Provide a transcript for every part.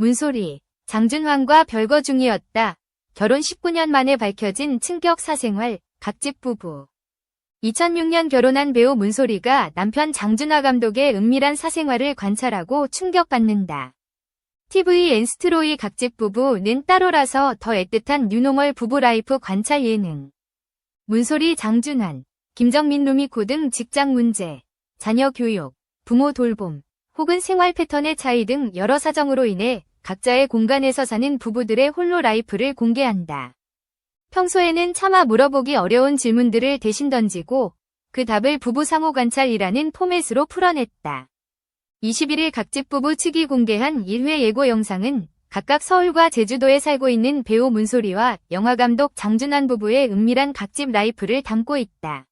문소리, 장준환과 별거 중이었다. 결혼 19년 만에 밝혀진 충격 사생활, 각집 부부. 2006년 결혼한 배우 문소리가 남편 장준하 감독의 은밀한 사생활을 관찰하고 충격받는다. TV 엔스트로이 각집 부부는 따로라서 더 애틋한 뉴노멀 부부 라이프 관찰 예능. 문소리 장준환, 김정민 루미코 등 직장 문제, 자녀 교육, 부모 돌봄, 혹은 생활 패턴의 차이 등 여러 사정으로 인해 각자의 공간에서 사는 부부들의 홀로 라이프를 공개한다. 평소에는 차마 물어보기 어려운 질문들을 대신 던지고 그 답을 부부 상호 관찰이라는 포맷으로 풀어냈다. 21일 각집 부부 측이 공개한 1회 예고 영상은 각각 서울과 제주도에 살고 있는 배우 문소리와 영화감독 장준환 부부의 은밀한 각집 라이프를 담고 있다.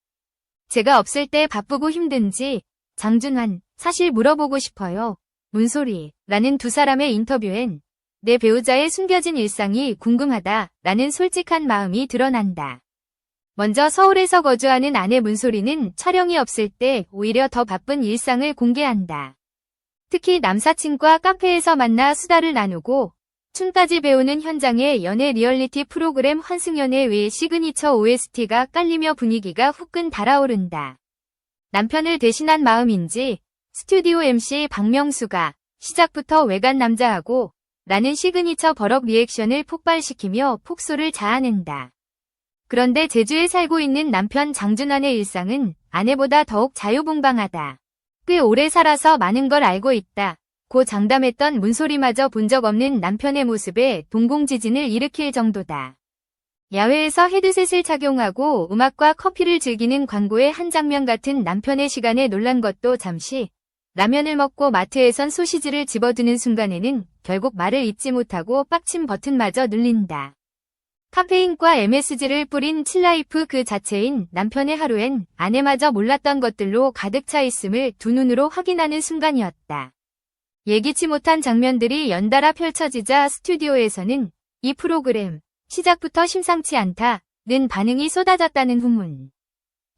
제가 없을 때 바쁘고 힘든지 장준환 사실 물어보고 싶어요. 문소리 라는 두 사람의 인터뷰엔 내 배우자의 숨겨진 일상이 궁금하다 라는 솔직한 마음이 드러난다. 먼저 서울에서 거주하는 아내 문소리는 촬영이 없을 때 오히려 더 바쁜 일상을 공개한다. 특히 남사친과 카페에서 만나 수다를 나누고 춤까지 배우는 현장의 연애 리얼리티 프로그램 환승연애 외 시그니처 OST가 깔리며 분위기가 후끈 달아오른다. 남편을 대신한 마음인지 스튜디오 MC 박명수가 시작부터 외간 남자하고 라는 시그니처 버럭 리액션을 폭발시키며 폭소를 자아낸다. 그런데 제주에 살고 있는 남편 장준환의 일상은 아내보다 더욱 자유분방하다. 꽤 오래 살아서 많은 걸 알고 있다. 고 장담했던 문소리마저 본 적 없는 남편의 모습에 동공지진을 일으킬 정도다. 야외에서 헤드셋을 착용하고 음악과 커피를 즐기는 광고의 한 장면 같은 남편의 시간에 놀란 것도 잠시 라면을 먹고 마트에선 소시지를 집어드는 순간에는 결국 말을 잇지 못하고 빡침 버튼마저 눌린다. 카페인과 MSG를 뿌린 칠라이프 그 자체인 남편의 하루엔 아내마저 몰랐던 것들로 가득 차 있음을 두 눈으로 확인하는 순간이었다. 예기치 못한 장면들이 연달아 펼쳐지자 스튜디오에서는 이 프로그램 시작부터 심상치 않다는 반응이 쏟아졌다는 후문.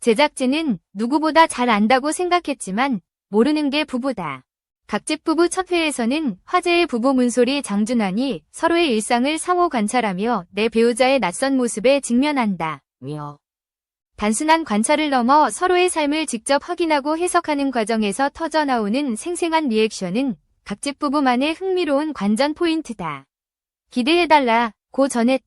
제작진은 누구보다 잘 안다고 생각했지만 모르는 게 부부다. 각집 부부 첫 회에서는 화제의 부부 문소리 장준환이 서로의 일상을 상호 관찰하며 내 배우자의 낯선 모습에 직면한다. 며 단순한 관찰을 넘어 서로의 삶을 직접 확인하고 해석하는 과정에서 터져나오는 생생한 리액션은 각집 부부만의 흥미로운 관전 포인트다. 기대해달라. 고 전했다.